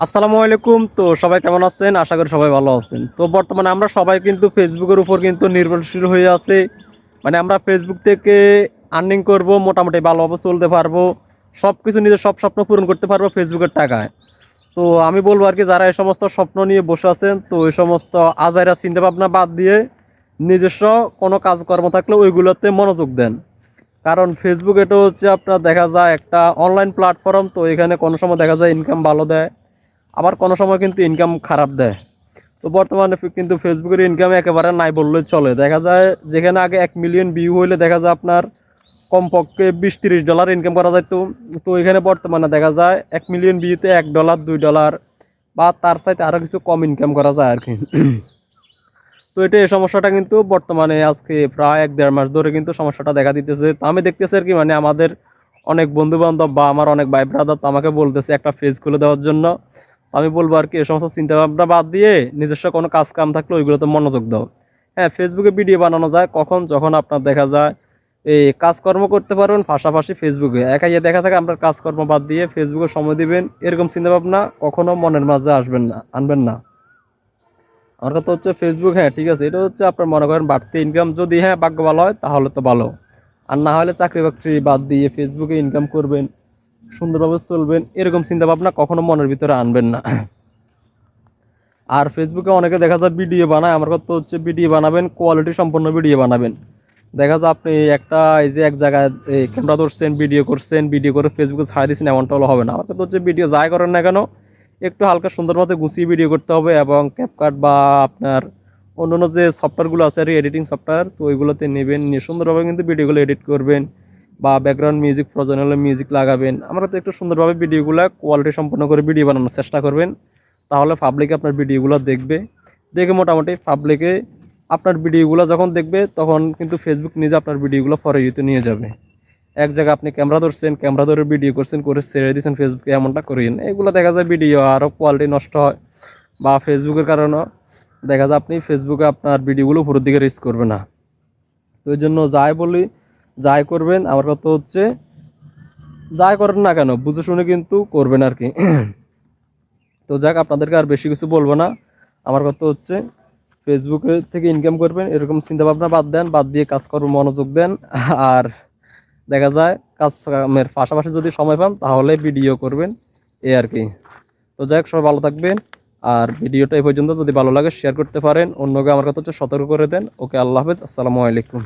আসসালামু আলাইকুম। তো সবাই কেমন আছেন? আশা করি সবাই ভালো আছেন। তো বর্তমানে আমরা সবাই কিন্তু ফেসবুকের উপর কিন্তু নির্ভরশীল হয়ে আছে। মানে আমরা ফেসবুক থেকে আর্নিং করব, মোটামুটি ভালোভাবে চলতে পারব। সব কিছু নিজের সব স্বপ্ন পূরণ করতে পারব ফেসবুকের টাকায়। তো আমি বলব আর কি, যারা এই সমস্ত স্বপ্ন নিয়ে বসে আছেন, তো এই সমস্ত আজাইরা চিন্তা ভাবনা বাদ দিয়ে নিজস্ব কোনো কাজকর্ম থাকলে ওইগুলোতে মনোযোগ দেন। কারণ ফেসবুক এটা হচ্ছে আপনার দেখা যায় একটা অনলাইন প্ল্যাটফর্ম তো এখানে কোনো সময় দেখা যায় ইনকাম ভালো দেয়। আবার কোনো সময় কিন্তু ইনকাম খারাপ দেয়। তো বর্তমানে কিন্তু ফেসবুকের ইনকাম একেবারে নাই বললে চলে। দেখা যায় যেখানে আগে এক মিলিয়ন ভিউ হইলে দেখা যায় আপনার কমপক্ষে বিশ তিরিশ ডলার ইনকাম করা যায় তো তো এখানে বর্তমানে দেখা যায় এক মিলিয়ন ভিউতে এক ডলার দুই ডলার বা তার সাথে আরও কিছু কম ইনকাম করা যায় আর কি তো এটা এই সমস্যাটা কিন্তু বর্তমানে আজকে প্রায় এক দেড় মাস ধরে কিন্তু সমস্যাটা দেখা দিতেছে। তো আমি দেখতেছি আর কি মানে আমাদের অনেক বন্ধু বান্ধব বা আমার অনেক ভাই ব্রাদার তো আমাকে বলতেছে একটা পেজ খুলে দেওয়ার জন্য। আমি বলব আর কি, এই সমস্ত চিন্তা ভাবনা বাদ দিয়ে নিজস্ব কোনো কাজ কাম থাকলে ওইগুলোতে মনোযোগ দাও। হ্যাঁ ফেসবুকে ভিডিও বানানো যায়, কখন যখন আপনার দেখা যায়, এই কাজকর্ম করতে পারবেন পাশাপাশি ফেসবুকে একাই দেখা থাকে আপনার কাজকর্ম বাদ দিয়ে ফেসবুকে সময় দিবেন, এরকম চিন্তা ভাবনা কখনো মনের মাঝে আসবেন না, আনবেন না। আমার কথা হচ্ছে ফেসবুক হ্যাঁ ঠিক আছে, এটা হচ্ছে আপনার মনে করেন বাড়তি ইনকাম যদি হ্যাঁ ভাগ্য ভালো হয়, তাহলে তো ভালো। আর না হলে চাকরি বাকরি বাদ দিয়ে ফেসবুকে ইনকাম করবেন। সুন্দরভাবে চলবেন, এরকম চিন্তা ভাবনা কখনো মনের ভিতরে আনবেন না। আর ফেসবুকে অনেকে দেখা যায় ভিডিও বানায়, আমার কথা হচ্ছে ভিডিও বানাবেন কোয়ালিটি সম্পন্ন ভিডিও বানাবেন। দেখা যায় আপনি একটা এই যে এক জায়গায় ক্যামেরা ধরছেন ভিডিও করছেন ভিডিও করে ফেসবুকে ছাড়া দিচ্ছেন এমনটা হলে হবে না। আমার কথা হচ্ছে ভিডিও যাই করেন না কেন, একটু হালকা সুন্দর গুছিয়ে ভিডিও করতে হবে এবং ক্যাপকাট বা আপনার অন্য অন্য যে সফটওয়্যারগুলো আছে আর এডিটিং সফটওয়্যার তো ওইগুলোতে নেবেন, নিয়ে সুন্দরভাবে কিন্তু ভিডিওগুলো এডিট করবেন। বা ব্যাকগ্রাউন্ড মিউজিক প্রয়োজন হলে মিউজিক লাগাবেন। আমরা তো একটু সুন্দরভাবে ভিডিওগুলো কোয়ালিটি সম্পন্ন করে ভিডিও বানানোর চেষ্টা করবেন। তাহলে পাবলিক আপনার ভিডিওগুলো দেখবে। দেখে মোটামুটি পাবলিকে আপনার ভিডিওগুলো যখন দেখবে, তখন কিন্তু ফেসবুক নিজে আপনার ভিডিওগুলো ফরে নিয়ে যাবে। এক জায়গায় আপনি ক্যামেরা ধরছেন ক্যামেরা ধরে ভিডিও করছেন, করে ছেড়ে দিয়েছেন ফেসবুকে এমনটা করিয়েন এগুলো দেখা যায় ভিডিও আরও কোয়ালিটি নষ্ট হয় বা ফেসবুকের কারণে দেখা যায় আপনি ফেসবুকে আপনার ভিডিওগুলো উপরের দিকে রিচ করবে না। তো এই জন্য যাই বলি যাই করবেন, আমার কথা হচ্ছে, যাই করেন না কেন, বুঝে শুনে কিন্তু করবেন আর কি। তো যাক, আপনাদেরকে আর বেশি কিছু বলব না। আমার কথা হচ্ছে ফেসবুকে থেকে ইনকাম করবেন, এরকম চিন্তা ভাবনা বাদ দেন, বাদ দিয়ে কাজ করবেন মনোযোগ দেন। আর দেখা যায়, কাজ কামের পাশাপাশি যদি সময় পান, তাহলে ভিডিও করবেন এই আর কি। তো যাই হোক, সবাই ভালো থাকবেন। আর ভিডিওটা এই পর্যন্ত যদি ভালো লাগে শেয়ার করতে পারেন। অন্যকে আমার কথা হচ্ছে সতর্ক করে দেন। ওকে, আল্লাহ হাফেজ। আসসালামু আলাইকুম।